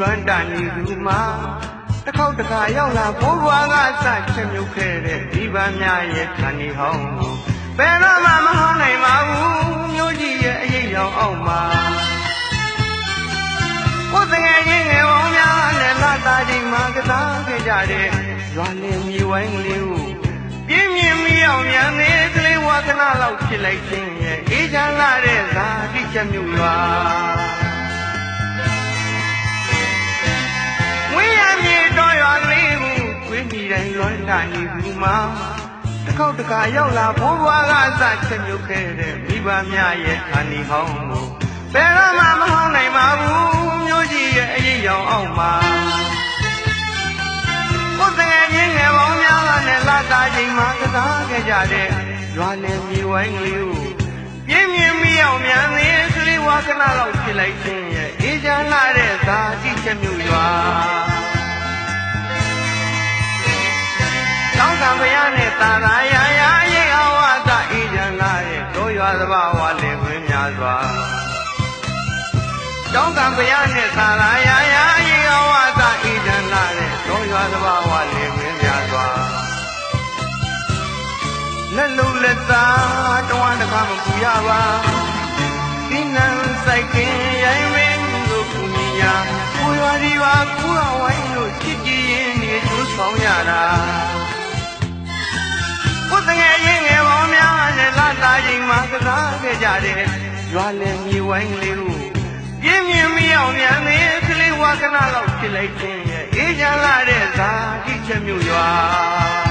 လွမ်းတနေသူမှာတစ်ခေါက်တစ်ခါရောက်လာဘိုးဘွားကစချက်မြုပ်ခဲ့တဲ့ဒီပန်းများရဲ့ခန္ဒီဟောင်းကိုဘယ်တော့မှမဟောင်းနိုင်ပါဘူးမျိုးကြီးရဲ့အရေးရောင်အောက်မှာကိုယ်တငယ်ချင်းငယ်ပေါင်းများနဲ့လာတာချိန်မှာကစားခဲ့ကြတဲ့ရွာလင်မြေဝိုင်းကလေးကိုပြင်းပြင်းမီအောင်မြန်သေးကလေးဝါကနာလောက်ဖြစ်လိုက်ခြင်းရဲ့အေးချမ်းလာတဲ့ဇာတိချက်မြုပ်ရွာ လွမ်းတာနေဘူးမှာတစ်ခေါက်တစ်ခါရောက်လာဘိုးဘွားကစချက်မြုပ်ခဲ့တဲ့မိဘများရဲ့ခန္ဒီဟောင်းကိုဘယ်တော့မှမဟောင်းနိုင်ပါဘူးမျိုးကြီးရဲ့အရေးရောင်အောက်မှာကိုယ်တငယ်ချင်းငယ်ပေါင်းများကနဲ့လာတာချိန်မှာကစားခဲ့ကြတဲ့ရွာလယ်မြေဝိုင်းကလေးကိုပြင်းပြင်းမီအောင်မြန်သေးကလေးဝါကနာလောက်ဖြစ်လိုက်ခြင်းရဲ့အေးချမ်းလာတဲ့ဇာတိချက်မြုပ်ရွာ သာသာယာယာရိတ်အဝါဒအေးချမ်းလာတဲ့တို့ရွာသဘာဝလည်းဝင်များစွာလက်လုံးလက်သားတဝမ်းတစ်ခါမပူရပါဒီနံဆိုင်ကင်ရိုင်းမင်းတို့ကူညီညာကိုရွာဒီပါကူရဝိုင်းတို့ချစ်ကြည်ရင်နေကျိုးဆောင်ရတာကိုယ်တငယ်ရင်ငယ်ပေါင်းများနဲ့လာတာချိန်မှာကစားခဲ့ကြတဲ့ရွာလယ်မြေဝိုင်းကလေးကို ပြင်းပြင်းမီအောင်မြန်သေးကလေးဝါကနာလောက်ဖြစ်လိုက်ခြင်းရဲ့အေးချမ်းလာတဲ့ဇာတိချက်မြို့ရွာ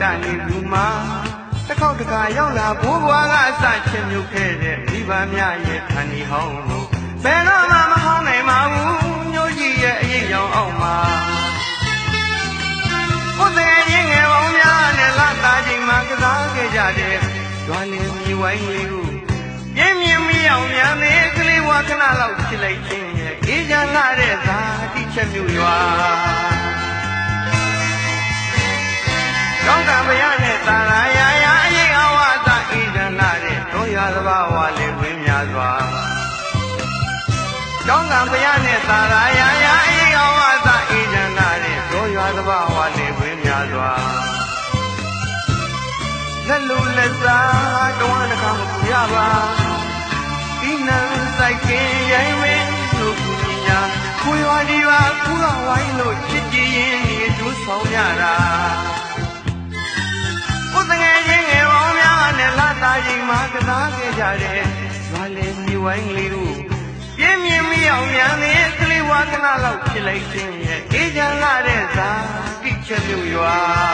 တိုင်းလွမ်းတနေလူမှာတစ်ခေါက်တစ်ခါရောက်လာဘိုးဘွားကအစချင်းမြုပ်ခဲ့တဲ့မိဘများရဲ့ခန္ဒီဟောင်းကိုဘယ်တော့မှမဟောင်းနိုင်ပါဘူးမျိုးကြီးရဲ့အရေးရောင်အောက်မှာကိုယ်တကယ်ချင်းငယ်ပေါင်းများနဲ့လာတာချိန်မှာကစားခဲ့ကြတဲ့ရွာလင်မြေဝိုင်းလေးကိုပြင်းပြင်းမီအောင်မြန်သေးကလေးဝါခဏလောက်ဖြစ်လိုက်ခြင်းရဲ့အေးချမ်းလာတဲ့ဇာတိချက်မြို့ရွာ ကောင်းကံဘုရားနဲ့သာရာယာယာအရေးအဝါသဣဒနာတဲ့တို့ရသဘာဝလေးဝင်းများစွာလက်လူလက်စားတဝမ်းတစ်ခါမပူရပါဒီနံဆိုင်ကင်ရိုင်းမင်းတို့ကူညာကိုရွာဒီပါကူရဝိုင်းလို့ချစ်ကြည်ရင်ဒီဒူးဆောင်ရတာကိုယ်တငယ်ချင်းငယ်ပေါင်းများနဲ့လာတာချိန်မှာကစားခဲ့ကြတဲ့ရွာလယ်မြေဝိုင်းကလေးကိုပြ င်းမြင်မရောက်မြန်တဲ့ကလေးဝါကနာလောက်ဖြစ်လိုက်ခြင်းရဲ့အေးချမ်းလာတဲ့သာတိချက်မြွာ